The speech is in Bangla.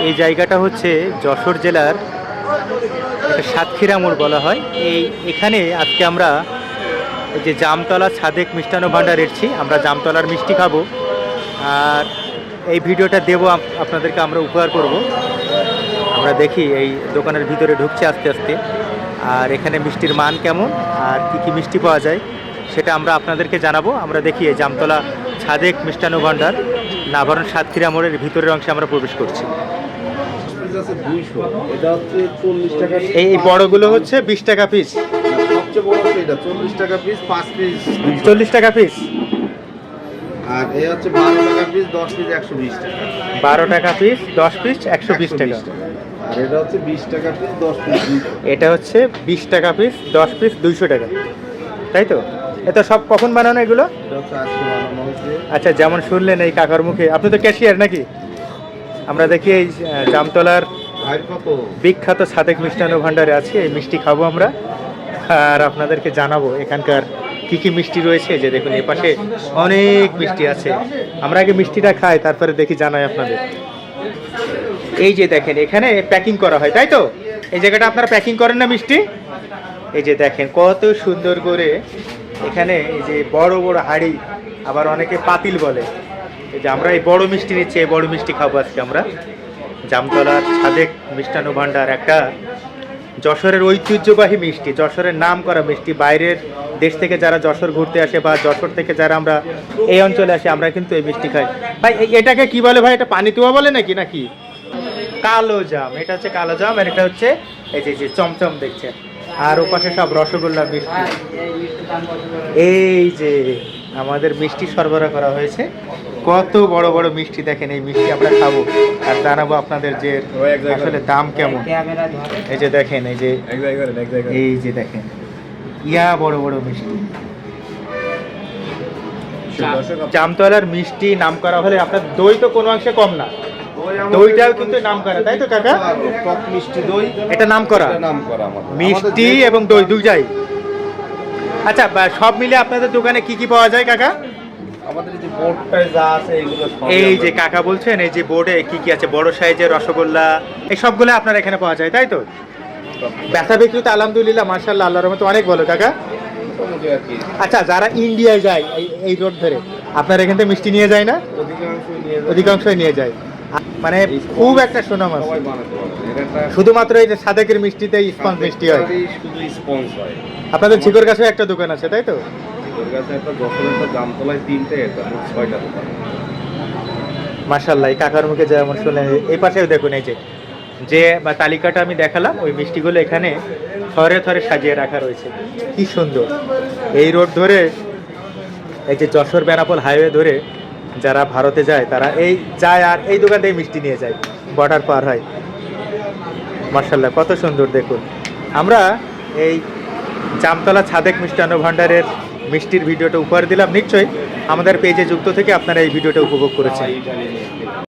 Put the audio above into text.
এই জায়গাটা হচ্ছে যশোর জেলার একটা সাতক্ষীরা মোড় বলা হয়। এই এখানে আজকে আমরা যে জামতলা ছাদেক মিষ্টান্ন ভাণ্ডার এসেছি আমরা জামতলার মিষ্টি খাব। আর এই ভিডিওটা দেবো আপ- আপনাদেরকে আমরা উপহার করব। আমরা দেখি এই দোকানের ভিতরে ঢুকছে আস্তে আস্তে। আর এখানে মিষ্টির মান কেমন, আর কি কি মিষ্টি পাওয়া যায়, সেটা আমরা আপনাদেরকে জানাব। আমরা দেখি এই জামতলা ছাদেক মিষ্টান্ন ভাণ্ডার, নাভারণ সাতক্ষীরা মোড়ের ভিতরের অংশে আমরা প্রবেশ করছি। আছে দুইশো। এটা হচ্ছে চল্লিশ টাকা এই বড়গুলো হচ্ছে বিশ টাকা পিস সবচেয়ে বড় হচ্ছে এটা চল্লিশ টাকা পিস পাঁচ পিস চল্লিশ টাকা পিস আর এই হচ্ছে বারো টাকা পিস দশ পিস একশো বিশ টাকা। বারো টাকা পিস দশ পিস একশো বিশ টাকা। আর এটা হচ্ছে বিশ টাকা পিস দশ পিস এটা হচ্ছে বিশ টাকা পিস দশ পিস দুইশো টাকা। তাই তো? এটা সব কখন বানানো এগুলো? আচ্ছা যেমন শুনলেন এই কাকার মুখে। আপনি তো ক্যাশিয়ার নাকি? আমরা দেখি এই জামতলার বিখ্যাত সাদেক মিষ্টান্ন ভাণ্ডারে আছি। এই মিষ্টি খাব আমরা। আর আপনাদেরকে জানাব এখানকার কি কি মিষ্টি রয়েছে। যে দেখুন এই পাশে অনেক মিষ্টি আছে। আমরা আগে মিষ্টিটা খাই, তারপরে দেখি জানাই আপনাদের। এই যে দেখেন, এখানে প্যাকিং করা হয়, তাই তো? এই জায়গাটা আপনারা প্যাকিং করেন না মিষ্টি? এই যে দেখেন, কত সুন্দর করে এখানে এই যে বড় বড় হাড়ি, আবার অনেকে পাতিল বলে। এই যে আমরা এই বড় মিষ্টি নিচ্ছি, এই বড় মিষ্টি খাব আজকে আমরা। জামতলার সাদেক মিষ্টান্ন ভাণ্ডার একটা যশোরের ঐতিহ্যবাহী মিষ্টি, যশোরের নাম করা মিষ্টি। বাইরের দেশ থেকে যারা যশোর ঘুরতে আসে বা যশোর থেকে যারা আমরা এই অঞ্চলে আসে, আমরা কিন্তু এই মিষ্টি খাই। ভাই এটাকে কি বলে ভাই? এটা পানিতুয়া বলে নাকি নাকি? কালো জাম। এটা হচ্ছে কালো জাম আর এটা হচ্ছে এই যে যে চমচম দেখছেন আর ওপাশে সব রসগোল্লা মিষ্টি। এই যে আমাদের মিষ্টি সরবরাহ করা হয়েছে। কত বড় বড় মিষ্টি দেখেন এই মিষ্টি আমরা খাব আর জানাব আপনাদের যে আসলে দাম কেমন। এই যে দেখেন এই যে এই যে দেখেন ইয়া বড় বড় মিষ্টি। জামতলার মিষ্টি নাম করা হলে আপনার দই তো কোনো অংশে কম না। দইটাও কিন্তু নাম করা তাই তো কাকা? টক মিষ্টি দই। এটা নাম করা নাম করা মিষ্টি এবং দই দুইটাই। আচ্ছা সব মিলে আপনাদের দোকানে কি কি পাওয়া যায় কাকা? আমাদের যে বোর্ডটায় যা আছে এগুলো সবই এই যে কাকা বলছেন এই যে বোর্ডে কি কি আছে বড় সাইজের রসগোল্লা এই সবগুলো আপনার এখানে পাওয়া যায় তাই তো? ব্যথা বিক্রি তো আলহামদুলিল্লাহ মার্শাল্লাহ আল্লাহর রহমতে অনেক ভালো কাকা। আচ্ছা যারা ইন্ডিয়ায় যায় এই- রোড ধরে আপনার এখান থেকে মিষ্টি নিয়ে যায় না? অধিকাংশই নিয়ে যায়। মানে খুব একটা সুনাম আছে। শুধুমাত্র এই যে সাদেকের মিষ্টিতে স্পঞ্জ মিষ্টি হয়। হয়। আপনাদের ঝিকর কাছেও একটা দোকান আছে তাই তো? ওর কাছে কাকার মুখে যেমন শুনলেন এই পাশেও দেখুন এই যে যে বা তালিকাটা আমি দেখালাম, ওই মিষ্টিগুলো এখানে থরে থরে সাজিয়ে রাখা রয়েছে। কি সুন্দর। এই রোড ধরে, এই যে যশোর বেনাপোল হাইওয়ে ধরে যারা ভারতে যায়, তারা এই যায় আর এই দোকান থেকে মিষ্টি নিয়ে যায়, বর্ডার পার হয়। মার্শাল্লাহ কত সুন্দর দেখুন। আমরা এই জামতলা ছাদেক মিষ্টান্ন ভাণ্ডারের মিষ্টির ভিডিওটা উপহার দিলাম। নিশ্চয়ই আমাদের পেজে যুক্ত থেকে আপনারা এই ভিডিওটা উপভোগ করেছেন।